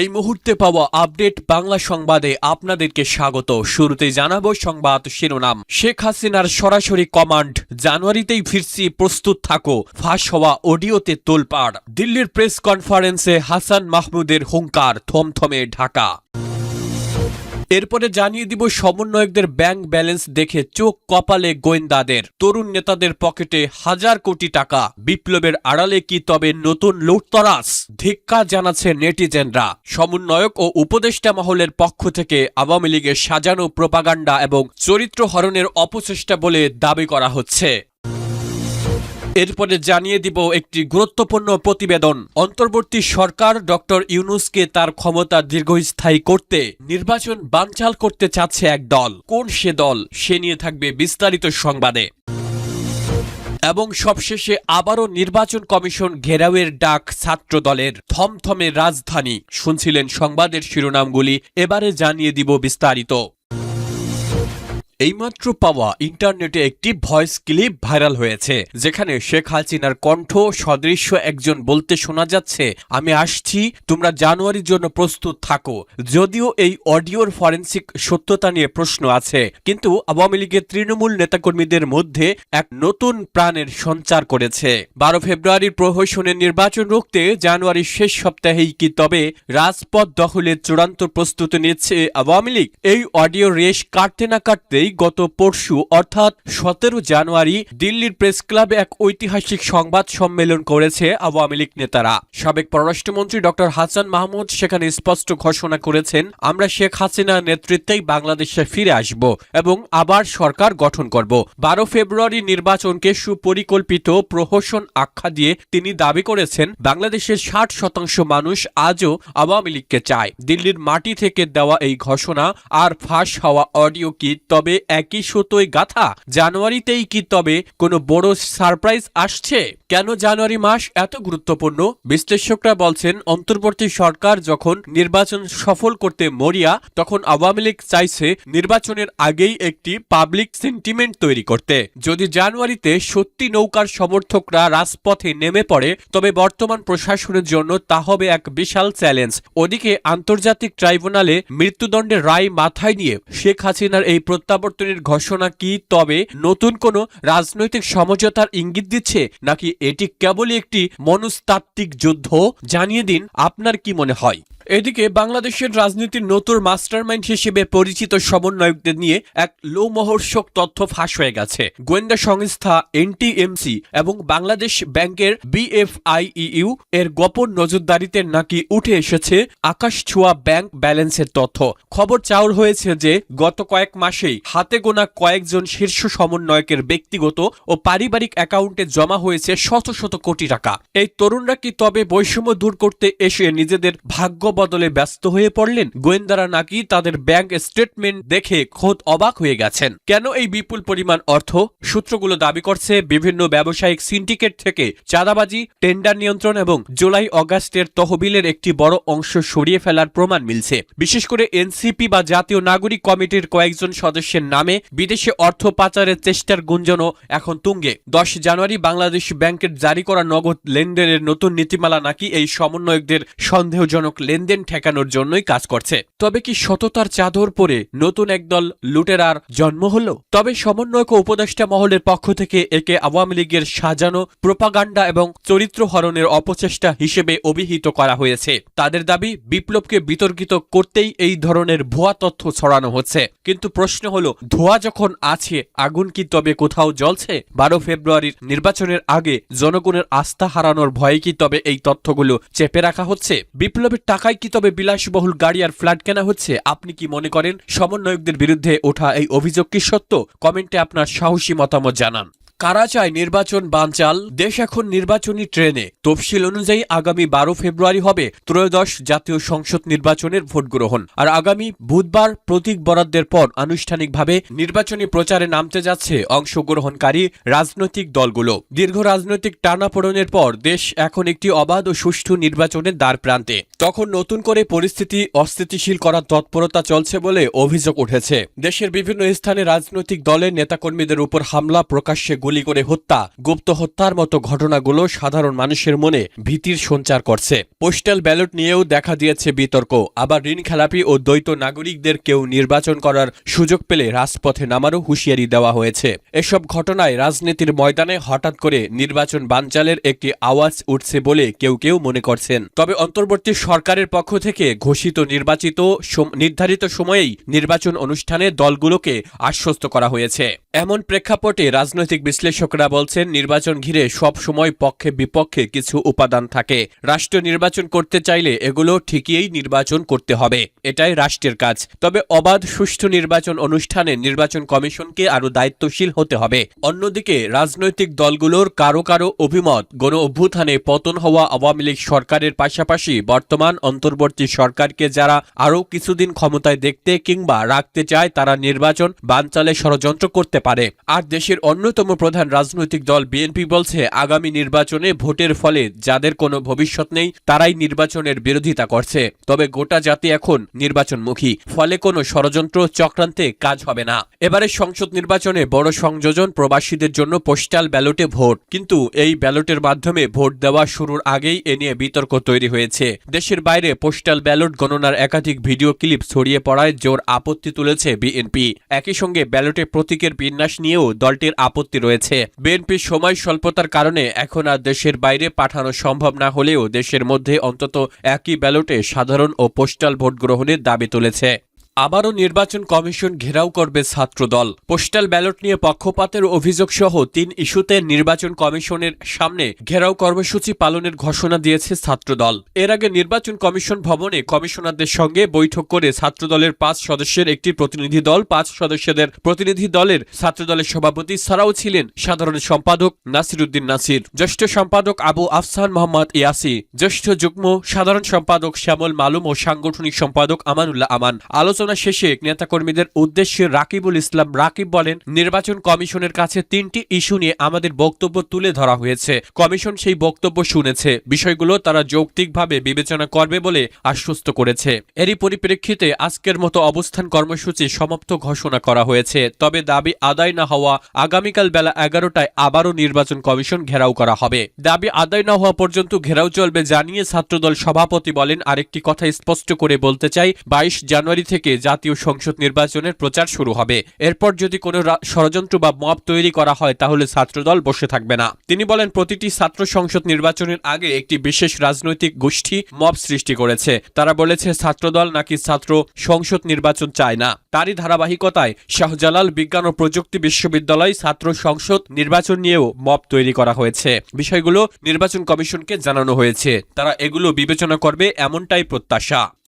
এই মুহূর্তে পাওয়া আপডেট বাংলা সংবাদে আপনাদেরকে স্বাগত। শুরুতে জানাব সংবাদ শিরোনাম। শেখ হাসিনার সরাসরি কমান্ড, জানুয়ারিতেই ফিরছি প্রস্তুত থাকো, ফাঁস হওয়া অডিওতে তোলপাড়। দিল্লির প্রেস কনফারেন্সে হাসান মাহমুদের হুঙ্কার, থমথমে ঢাকা। এরপরে জানিয়ে দিব সমন্বয়কদের ব্যাংক ব্যালেন্স দেখে চোখ কপালে গোয়েন্দাদের। তরুণ নেতাদের পকেটে হাজার কোটি টাকা। বিপ্লবের আড়ালে কি তবে নতুন লুটতরাস ধিক্কা জানাচ্ছে নেটিজেনরা। সমন্বয়ক ও উপদেষ্টা মহলের পক্ষ থেকে আওয়ামী লীগের সাজানো প্রোপাগান্ডা এবং চরিত্র হরণের অপচেষ্টা বলে দাবি করা হচ্ছে। এরপরে জানিয়ে দিব একটি গুরুত্বপূর্ণ প্রতিবেদন। অন্তর্বর্তী সরকার ডক্টর ইউনুসকে তার ক্ষমতা দীর্ঘস্থায়ী করতে নির্বাচন বানচাল করতে চাচ্ছে এক দল। কোন সে দল, সে নিয়ে থাকবে বিস্তারিত সংবাদে। এবং সবশেষে আবারও নির্বাচন কমিশন ঘেরাওয়ের ডাক ছাত্র দলের থমথমে রাজধানী। শুনছিলেন সংবাদের শিরোনামগুলি, এবারে জানিয়ে দিব বিস্তারিত। এইমাত্র পাওয়া ইন্টারনেটে একটি ভয়েস ক্লিপ ভাইরাল হয়েছে, যেখানে শেখ হাসিনার কণ্ঠ সদৃশ্য একজন বলতে শোনা যাচ্ছে, আমি আসছি, তোমরা জানুয়ারির জন্য প্রস্তুত থাকো। যদিও এই অডিওর ফরেন্সিক সত্যতা নিয়ে প্রশ্ন আছে, কিন্তু আওয়ামী লীগের তৃণমূল নেতাকর্মীদের মধ্যে এক নতুন প্রাণের সঞ্চার করেছে। বারো ফেব্রুয়ারির প্রহসনের নির্বাচন রুখতে জানুয়ারির শেষ সপ্তাহেই কি তবে রাজপথ দখলের চূড়ান্ত প্রস্তুতি নিচ্ছে আওয়ামী লীগ? এই অডিও রেশ কাটতে না কাটতেই গত পরশু, অর্থাৎ সতেরো জানুয়ারি, দিল্লির প্রেস ক্লাবে এক ঐতিহাসিক সংবাদ সম্মেলন করেছে আওয়ামী লীগ নেতারা। সাবেক পররাষ্ট্রমন্ত্রী ডক্টর হাসান মাহমুদ সেখানে স্পষ্ট ঘোষণা করেছেন, আমরা শেখ হাসিনার নেতৃত্বেই বাংলাদেশে ফিরে আসব এবং আবার সরকার গঠন করব। বারো ফেব্রুয়ারি নির্বাচনকে সুপরিকল্পিত প্রহসন আখ্যা দিয়ে তিনি দাবি করেছেন, বাংলাদেশের ষাট শতাংশ মানুষ আজও আওয়ামী লীগকে চায়। দিল্লির মাটি থেকে দেওয়া এই ঘোষণা আর ফাঁস হওয়া অডিও কি তবে একই সুতোয় গাথা? জানুয়ারিতেই কি তবে কোনো বড় সারপ্রাইজ আসছে? কেন জানুয়ারি মাস এত গুরুত্বপূর্ণ? বিশ্লেষকরা বলছেন, অন্তর্বর্তী সরকার যখন নির্বাচন সফল করতে মরিয়া, তখন আওয়ামী লীগ চাইছে নির্বাচনের আগেই একটি পাবলিক সেন্টিমেন্ট তৈরি করতে। যদি জানুয়ারিতে সত্যি নৌকার সমর্থকরা রাজপথে নেমে পড়ে, তবে বর্তমান প্রশাসনের জন্য তা হবে এক বিশাল চ্যালেঞ্জ। ওদিকে আন্তর্জাতিক ট্রাইব্যুনালে মৃত্যুদণ্ডের রায় মাথায় নিয়ে শেখ হাসিনার এই প্রত্যাবর্তনের ঘোষণা কি তবে নতুন কোনো রাজনৈতিক সমঝোতার ইঙ্গিত দিচ্ছে নাকি এটি কেবলই একটি মনস্তাত্ত্বিক যুদ্ধ? জানিয়ে দিন, আপনার কি মনে হয়? এদিকে বাংলাদেশের রাজনীতির নতুন মাস্টারমাইন্ড হিসেবে পরিচিত সমন্বয়কদের নিয়ে এক লোমহর্ষক তথ্য ফাঁস হয়ে গেছে। গোয়েন্দা সংস্থা এনটিএমসি এবং বাংলাদেশ ব্যাংকের বিএফআইইউ এর গোপন নজরদারিতে নাকি উঠে এসেছে আকাশ ছোঁয়া ব্যাংক ব্যালেন্সের তথ্য। খবর চাউর হয়েছে যে, গত কয়েক মাসেই হাতে গোনা কয়েকজন শীর্ষ সমন্বয়কের ব্যক্তিগত ও পারিবারিক অ্যাকাউন্টে জমা হয়েছে শত শত কোটি টাকা। এই তরুণরা কি তবে বৈষম্য দূর করতে এসে নিজেদের ভাগ্য বদলে ব্যস্ত হয়ে পড়লেন, গোয়েন্দারা নাকি তাদের ব্যাংক স্টেটমেন্ট দেখে খোদ অবাক হয়ে গেছেন। কেন এই বিপুল পরিমাণ অর্থ? সূত্রগুলো দাবি করছে, বিভিন্ন ব্যবসায়িক সিন্ডিকেট থেকে চাঁদাবাজি, টেন্ডার নিয়ন্ত্রণ এবং জুলাই অগাস্টের তহবিলের একটি বড় অংশ সরিয়ে ফেলার প্রমাণ মিলছে। বিশেষ করে এনসিপি বা জাতীয় নাগরিক কমিটির কয়েকজন সদস্যের নামে বিদেশে অর্থ পাচারের চেষ্টার গুঞ্জনও এখন তুঙ্গে। দশ জানুয়ারি বাংলাদেশ ব্যাংকের জারি করা নগদ লেনদেনের নতুন নীতিমালা নাকি এই সমন্বয়কদের সন্দেহজনক লেনদেন ঠেকানোর জন্যই কাজ করছে। তবে কি সততার চাদর পরে নতুন একদল লুটেরার জন্ম হলো? তবে সমন্বয়ক উপদেষ্টা মহলের পক্ষ থেকে একে আওয়ামী লীগের সাজানো প্রোপাগান্ডা এবং চরিত্র হরণের অপচেষ্টা হিসেবে অভিহিত করা হয়েছে। তাদের দাবি, বিপ্লবকে বিতর্কিত করতেই এই ধরনের ভুয়া তথ্য ছড়ানো হচ্ছে। কিন্তু প্রশ্ন হলো, ধোয়া যখন আছে, আগুন কি তবে কোথাও জ্বলছে? বারো ফেব্রুয়ারির নির্বাচনের আগে জনগণের আস্থা হারানোর ভয়ে কি তবে এই তথ্যগুলো চেপে রাখা হচ্ছে? বিপ্লবের টাকায় কি তবে বিলাসবহুল গাড়ি আর ফ্ল্যাট কেনা হচ্ছে? আপনি কি মনে করেন? সমন্বয়কদের বিরুদ্ধে ওঠা এই অভিযোগ কি সত্য? কমেন্টে আপনার সাহসী মতামত জানান। কারা চায় নির্বাচন বানচাল, দেশ এখন নির্বাচনী ট্রেনে। তফসিল অনুযায়ী আগামী বারো ফেব্রুয়ারি হবে ত্রয়োদশ জাতীয় সংসদ নির্বাচনের ভোট গ্রহণ আর আগামী বুধবার প্রতীক বরাদ্দের পর আনুষ্ঠানিকভাবে নির্বাচনী প্রচারে নামতে যাচ্ছে অংশগ্রহণকারী রাজনৈতিক দলগুলো। দীর্ঘ রাজনৈতিক টানাপোড়েনের পর দেশ এখন একটি অবাধ ও সুষ্ঠু নির্বাচনের দ্বার প্রান্তে তখন নতুন করে পরিস্থিতি অস্থিতিশীল করার তৎপরতা চলছে বলে অভিযোগ উঠেছে। দেশের বিভিন্ন স্থানে রাজনৈতিক দলের নেতাকর্মীদের উপর হামলা প্রকাশ্যে গুলি করে হত্যা। গুপ্ত হত্যার মতো ঘটনাগুলো সাধারণ মানুষের মনে ভীতির সঞ্চার করছে। পোস্টাল ব্যালট নিয়েও দেখা দিয়েছে বিতর্ক। আবার ঋণ খেলাপি ও দ্বৈত নাগরিকদের কেউ নির্বাচন করার সুযোগ পেলে রাজপথে নামারও হুঁশিয়ারি দেওয়া হয়েছে। এসব ঘটনায় রাজনীতির ময়দানে হঠাৎ করে নির্বাচন বানচালের একটি আওয়াজ উঠছে বলে কেউ কেউ মনে করছেন। তবে অন্তর্বর্তী সরকারের পক্ষ থেকে ঘোষিত নির্বাচিত নির্ধারিত সময়েই নির্বাচন অনুষ্ঠানে দলগুলোকে আশ্বস্ত করা হয়েছে। এমন প্রেক্ষাপটে রাজনৈতিক বিশ্লেষকরা বলছেন, নির্বাচন ঘিরে সব সময় পক্ষে বিপক্ষে কিছু উপাদান থাকে। রাষ্ট্র নির্বাচন করতে চাইলে এগুলো ঠিকই নির্বাচন করতে হবে। এটাই রাষ্ট্রের কাজ। তবে অবাধ সুষ্ঠু নির্বাচন অনুষ্ঠানে নির্বাচন কমিশনকে আরও দায়িত্বশীল হতে হবে। অন্যদিকে, রাজনৈতিক দলগুলোর কারও কারও অভিমত গণ অভ্যুত্থানে পতন হওয়া আওয়ামী লীগ সরকারের পাশাপাশি বর্তমান অন্তর্বর্তী সরকারকে যারা আরও কিছুদিন ক্ষমতায় দেখতে কিংবা রাখতে চায়, তারা নির্বাচন বানচালে ষড়যন্ত্র করতে পারে। আর দেশের অন্যতম প্রধান রাজনৈতিক দল বিএনপি বলছে, আগামী নির্বাচনে ভোটের ফলে যাদের কোনো ভবিষ্যৎ নেই, তারাই নির্বাচনের বিরোধিতা করছে। তবে গোটা জাতি এখন নির্বাচনমুখী। ফলে কোনো ষড়যন্ত্র চক্রান্তে কাজ হবে না। এবারে সংসদ নির্বাচনে বড় সংযোজন প্রবাসীদের জন্য পোস্টাল ব্যালটে ভোট। কিন্তু এই ব্যালটের মাধ্যমে ভোট দেওয়া শুরুর আগেই এ নিয়ে বিতর্ক তৈরি হয়েছে। দেশের বাইরে পোস্টাল ব্যালট গণনার একাধিক ভিডিও ক্লিপ ছড়িয়ে পড়ায় জোর আপত্তি তুলেছে বিএনপি। একই সঙ্গে ব্যালটে প্রতীকের বিন্যাস নিয়েও দলটির আপত্তি রয়েছে। বিএনপির সময় স্বল্পতার কারণে এখন আর দেশের বাইরে পাঠানো সম্ভব না হলেও দেশের মধ্যে অন্তত একই ব্যালটে সাধারণ ও পোস্টাল ভোট গ্রহণের দাবি তুলেছে। আবারও নির্বাচন কমিশন ঘেরাও করবে ছাত্রদল। পোস্টাল ব্যালট নিয়ে পক্ষপাতের অভিযোগ সহ তিন ইস্যুতে নির্বাচন কমিশনের সামনে ঘেরাও কর্মসূচি পালনের ঘোষণা দিয়েছে ছাত্রদল। এর আগে নির্বাচন কমিশন ভবনে কমিশনারদের সঙ্গে বৈঠক করে ছাত্রদলের পাঁচ সদস্যের একটি প্রতিনিধি দল, পাঁচ সদস্যদের প্রতিনিধি দলের ছাত্রদলের সভাপতি ছাড়াও ছিলেন সাধারণ সম্পাদক নাসির উদ্দিন নাসির, জ্যেষ্ঠ সম্পাদক আবু আফসান মোহাম্মদ ইয়াসি, জ্যেষ্ঠ যুগ্ম সাধারণ সম্পাদক শ্যামল মালুম ও সাংগঠনিক সম্পাদক আমানুল্লাহ আমান। আলোচনা শেষে নেতাকর্মীদের উদ্দেশ্যে রাকিবুল ইসলাম রাকিব বলেন, নির্বাচন কমিশনের কাছে তিনটি ইস্যু নিয়ে আমাদের বক্তব্য তুলে ধরা হয়েছে। কমিশন সেই বক্তব্য শুনেছে। বিষয়গুলো তারা যৌক্তিকভাবে বিবেচনা করবে বলে আশ্বস্ত করেছে। এরই পরিপ্রেক্ষিতে আজকের মতো অবস্থান কর্মসূচি সমাপ্ত ঘোষণা করা হয়েছে। তবে দাবি আদায় না হওয়া আগামীকাল বেলা এগারোটায় আবারও নির্বাচন কমিশন ঘেরাও করা হবে। দাবি আদায় না হওয়া পর্যন্ত ঘেরাও চলবে, জানিয়ে ছাত্রদল সভাপতি বলেন। আরেকটি কথা স্পষ্ট করে বলতে চাই, বাইশ জানুয়ারি থেকে জাতীয় সংসদ নির্বাচনের প্রচার শুরু হবে। এরপর যদি কোনো ষড়যন্ত্র বা মব তৈরি করা হয়, তাহলে ছাত্রদল বসে থাকবে না। তিনি বলেন, প্রতিটি ছাত্র সংসদ নির্বাচনের আগে একটি বিশেষ রাজনৈতিক গোষ্ঠী মব সৃষ্টি করেছে। তারা বলেছে, ছাত্রদল নাকি ছাত্র সংসদ নির্বাচন চায় না। তারই ধারাবাহিকতায় শাহজালাল বিজ্ঞান ও প্রযুক্তি বিশ্ববিদ্যালয় ছাত্র সংসদ নির্বাচন নিয়েও মব তৈরি করা হয়েছে। বিষয়গুলো নির্বাচন কমিশনকে জানানো হয়েছে। তারা এগুলো বিবেচনা করবে, এমনটাই প্রত্যাশা।